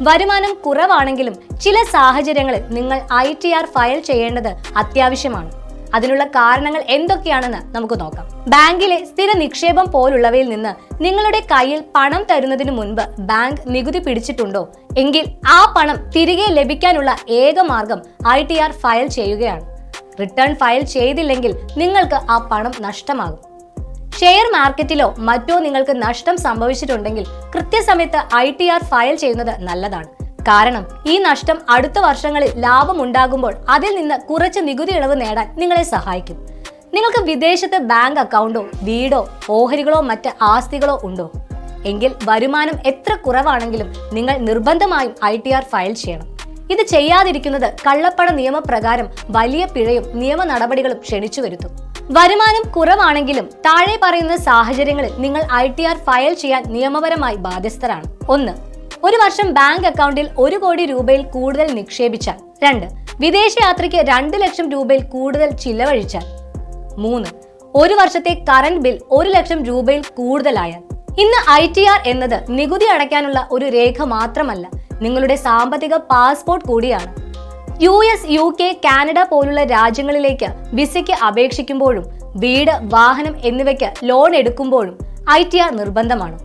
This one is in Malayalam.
വരുമാനം കുറവാണെങ്കിലും ചില സാഹചര്യങ്ങളിൽ നിങ്ങൾ ഐ ടി ആർ ഫയൽ ചെയ്യേണ്ടത് അത്യാവശ്യമാണ്. അതിനുള്ള കാരണങ്ങൾ എന്തൊക്കെയാണെന്ന് നമുക്ക് നോക്കാം. ബാങ്കിലെ സ്ഥിര നിക്ഷേപം പോലുള്ളവയിൽ നിന്ന് നിങ്ങളുടെ കയ്യിൽ പണം തരുന്നതിന് മുൻപ് ബാങ്ക് നികുതി പിടിച്ചിട്ടുണ്ടോ? എങ്കിൽ ആ പണം തിരികെ ലഭിക്കാനുള്ള ഏക മാർഗം ഐ ഫയൽ ചെയ്യുകയാണ്. റിട്ടേൺ ഫയൽ ചെയ്തില്ലെങ്കിൽ നിങ്ങൾക്ക് ആ പണം നഷ്ടമാകും. ഷെയർ മാർക്കറ്റിലോ മറ്റോ നിങ്ങൾക്ക് നഷ്ടം സംഭവിച്ചിട്ടുണ്ടെങ്കിൽ കൃത്യസമയത്ത് ഐ ടി ആർ ഫയൽ ചെയ്യുന്നത് നല്ലതാണ്. കാരണം ഈ നഷ്ടം അടുത്ത വർഷങ്ങളിൽ ലാഭം ഉണ്ടാകുമ്പോൾ അതിൽ നിന്ന് കുറച്ച് നികുതി ഇളവ് നേടാൻ നിങ്ങളെ സഹായിക്കും. നിങ്ങൾക്ക് വിദേശത്ത് ബാങ്ക് അക്കൗണ്ടോ വീടോ ഓഹരികളോ മറ്റ് ആസ്തികളോ ഉണ്ടോ? എങ്കിൽ വരുമാനം എത്ര കുറവാണെങ്കിലും നിങ്ങൾ നിർബന്ധമായും ഐ ടി ആർ ഫയൽ ചെയ്യണം. ഇത് ചെയ്യാതിരിക്കുന്നത് കള്ളപ്പണ നിയമപ്രകാരം വലിയ പിഴയും നിയമ നടപടികളും ക്ഷണിച്ചു വരുത്തും. വരുമാനം കുറവാണെങ്കിലും താഴെ പറയുന്ന സാഹചര്യങ്ങളിൽ നിങ്ങൾ ഐ ഫയൽ ചെയ്യാൻ നിയമപരമായി ബാധ്യസ്ഥരാണ്. ഒന്ന് ഒരു വർഷം ബാങ്ക് അക്കൗണ്ടിൽ ഒരു കോടി രൂപയിൽ കൂടുതൽ നിക്ഷേപിച്ചാൽ. രണ്ട് വിദേശയാത്രയ്ക്ക് രണ്ട് ലക്ഷം രൂപയിൽ കൂടുതൽ ചിലവഴിച്ചാൽ. മൂന്ന് ഒരു വർഷത്തെ കറന്റ് ബിൽ ഒരു ലക്ഷം രൂപയിൽ കൂടുതലായാൽ. ഇന്ന് ഐ ടി ആർ എന്നത് നികുതി അടയ്ക്കാനുള്ള ഒരു രേഖ മാത്രമല്ല നിങ്ങളുടെ സാമ്പത്തിക പാസ്പോർട്ട് കൂടിയാണ്. U S U K Canada പോലുള്ള രാജ്യങ്ങളിലേക്ക് വിസയ്ക്ക് അപേക്ഷിക്കുമ്പോഴും വീട് വാഹനം എന്നിവയ്ക്ക് ലോൺ എടുക്കുമ്പോഴും ഐ ടി ആർ നിർബന്ധമാണ്.